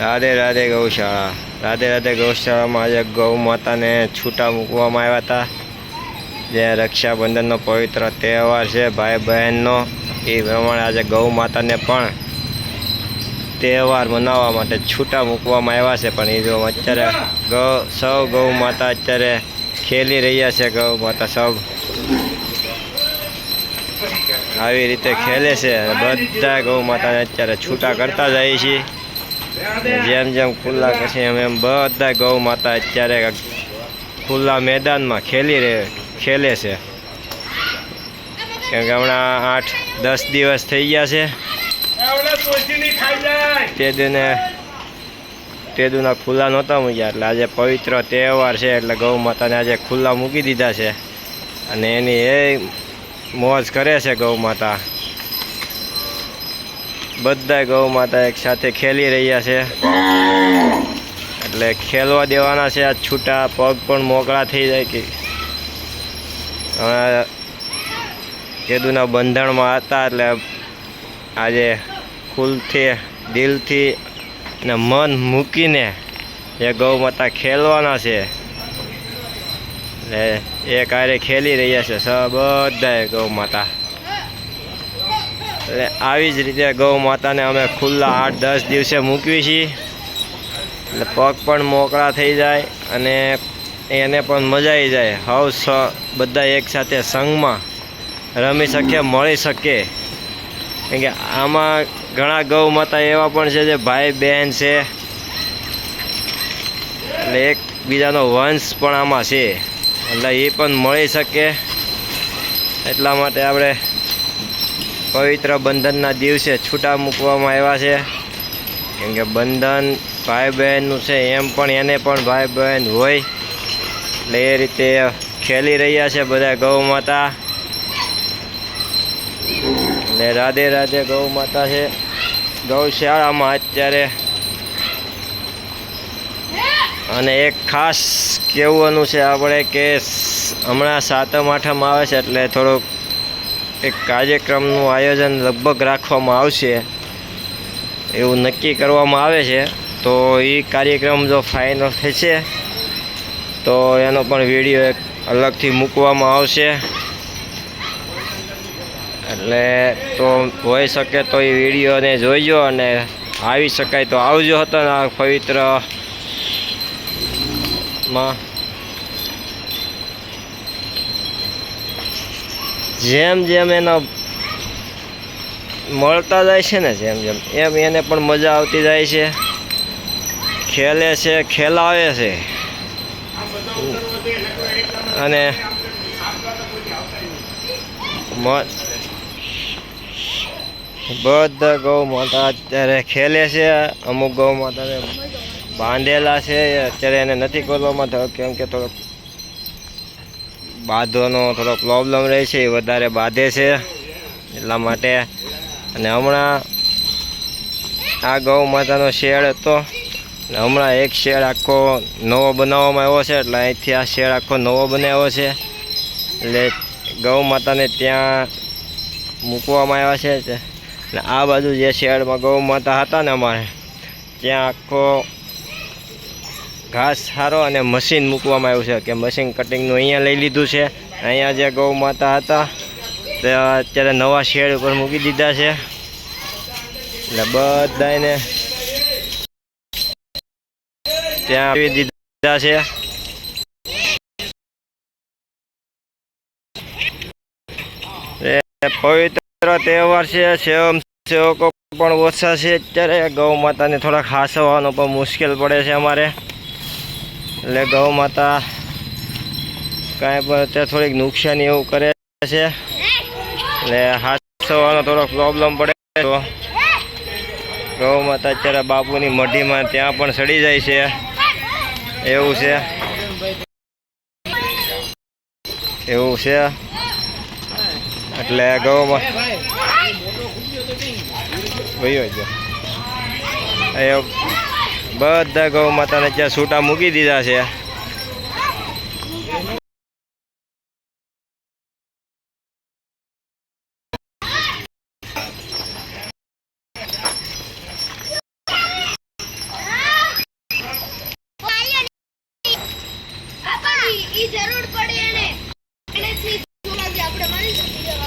રાધે રાધે ગૌશાળા. રાધે રાધે ગૌશાળામાં આજે ગૌ માતાને છૂટા મૂકવામાં આવ્યા હતા. જે રક્ષાબંધનનો પવિત્ર તહેવાર છે ભાઈ બહેનનો એ પ્રમાણે આજે ગૌ માતાને પણ તહેવાર મનાવવા માટે છૂટા મૂકવામાં આવ્યા છે. પણ એ જો અત્યારે ગૌ, સૌ ગૌ માતા અત્યારે ખેલી રહ્યા છે. ગૌ માતા સૌ આવી રીતે ખેલે છે. બધા ગૌ માતાને અત્યારે છૂટા કરતા જાય છે. જેમ જેમ ખુલ્લા પછી એમ બધા ગૌ માતા અત્યારે ખુલ્લા મેદાનમાં ખેલી રહે ખેલે છે. કેમ કે હમણાં આઠ, દસ દિવસ થઈ ગયા છે. તેદુના તે દુના ખુલ્લા નહોતા મૂક્યા એટલે આજે પવિત્ર તહેવાર છે એટલે ગૌ માતાને આજે ખુલ્લા મૂકી દીધા છે. અને એની એ મોજ કરે છે ગૌ માતા. બધા ગૌ માતા એક સાથે ખેલી રહ્યા છે. એટલે ખેલવા દેવાના છે આ છૂટા, પગ પણ મોકળા થઈ જાય કે. કેદુના બંધણમાં હતા એટલે આજે ખુલથી, દિલથી ને મન મૂકીને એ ગૌ માતા ખેલવાના છે. એટલે એ કાર્ય ખેલી રહ્યા છે. સ બધાએ ગૌ માતા. એટલે આવી જ રીતે ગૌ માતાને અમે ખુલ્લા આઠ દસ દિવસે મૂકવી છીએ. એટલે પગ પણ મોકળા થઈ જાય અને એને પણ મજા આવી જાય. હવ સ, બધા એકસાથે સંઘમાં રમી શકે, મળી શકે. કેમ કે આમાં ઘણા ગૌ માતા એવા પણ છે જે ભાઈ બહેન છે. એટલે એકબીજાનો વંશ પણ આમાં છે. એટલે એ પણ મળી શકે. એટલા માટે આપણે પવિત્ર બંધનના દિવસે છૂટા મૂકવામાં આવ્યા છે. કેમ કે બંધન ભાઈ બહેનનું છે એમ પણ એને પણ ભાઈ બહેન હોય. એટલે એ રીતે ખેલી રહ્યા છે બધા ગૌ માતા. એટલે રાધે રાધે ગૌ માતા છે. ગૌશાળામાં અત્યારે. અને એક ખાસ કહેવાનું છે આપણે કે હમણાં સાતમ આઠમ આવે છે એટલે થોડુંક એક કાર્યક્રમનું આયોજન લગભગ રાખવામાં આવશે. એવું નક્કી કરવામાં આવે છે. તો એ કાર્યક્રમ જો ફાઇનલ થશે, તો એનો પણ વીડિયો એક અલગથી મૂકવામાં આવશે. એટલે તો હોઈ શકે તો એ વિડીયોને જોઈજો અને આવી શકાય તો આવજો હતો આ પવિત્ર જેમ જેમ એનો મળતા જાય છે ને, જેમ જેમ. એમ એને પણ મજા આવતી જાય છે. ખેલે છે, ખેલાવે છે. અને બધા ગૌ માતા અત્યારે ખેલે છે, અમુક ગૌ માતાને બાંધેલા છે, અત્યારે એને નથી ખોલવામાં થયો કેમ કે થોડોક બાંધવાનો થોડો પ્રોબ્લેમ રહે છે, એ વધારે બાંધે છે, એટલા માટે. અને હમણાં આ ગૌ માતાનો શેડ હતો. હમણાં એક શેડ આખો નવો બનાવવામાં આવ્યો છે, એટલે અહીંથી આ શેડ આખો નવો બનાવ્યો છે. એટલે ગૌ માતાને ત્યાં મૂકવામાં આવ્યા છે. અને આ બાજુ જે શેડમાં ગૌ માતા હતા ને અમારે, ત્યાં આખો ઘાસ સારો અને મશીન મૂકવામાં આવ્યું છે કે મશીન કટિંગનું અહીંયા લઈ લીધું છે. અહીંયા જે ગૌ માતા હતા, તે અત્યારે નવા શેડ ઉપર મૂકી દીધા છે. એટલે બધાને ત્યાં આવી દીધા છે. પવિત્ર તહેવાર છે સેવમ સેવકો પણ ઓછા છે. અત્યારે ગૌ માતાને થોડાક હાસવાનો પણ મુશ્કેલ પડે છે અમારે. એટલે ગૌ માતા કાંઈ પણ અત્યારે થોડીક નુકસાની એવું કરે છે. એટલે હાથવાનો થોડોક પ્રોબ્લેમ પડે તો ગૌ માતા અત્યારે બાપુની મઢીમાં ત્યાં પણ સડી જાય છે. એવું છે. એવું છે. એટલે ગૌ મા વયો ગયો એ બધા ગૌ માતાને ત્યાં છૂટા મૂકી દીધા છે.